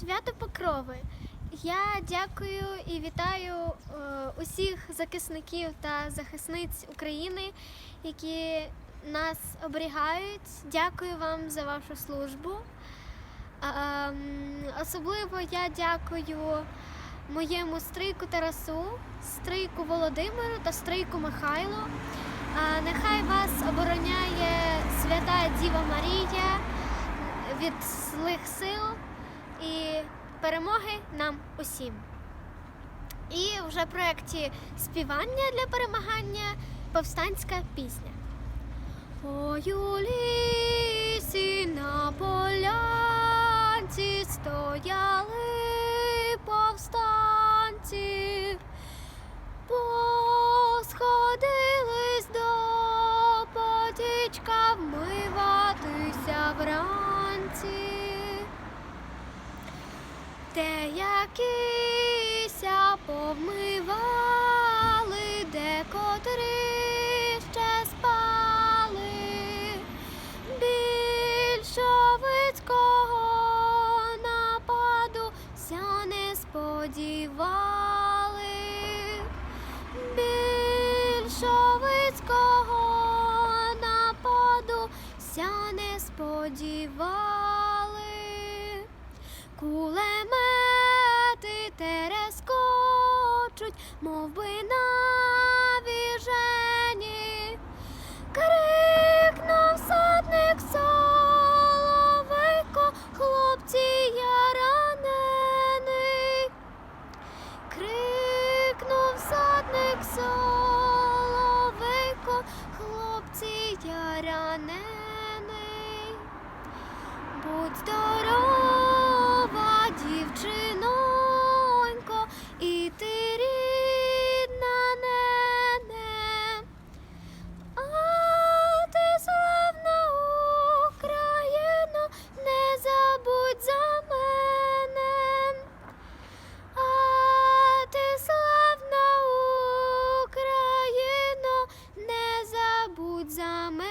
свято Покрови. Я дякую і вітаю е, усіх захисників та захисниць України, які нас оберігають. Дякую вам за вашу службу. Ем, Особливо я дякую моєму стрику Тарасу, стрику Володимиру та стрику Михайлу. Нехай вас обороняє свята Діва Марія від злих сил і перемоги нам усім. І вже в проєкті співання для перемагання повстанська пісня. Ой, у лісі на полянці стояли повстанці, посходились до потічка вмиватися вранці. Те якіся повмивали, де котрі ще спали, більшовицького нападу ся не сподівали, більшовицького нападу ся не сподівали. Кулемети терескочуть, мов би навіжені. Крикнув садник соловейко, хлопці я ранений. Крикнув садник соловейко, хлопці я ранений. Будь здорова, забудь за мене.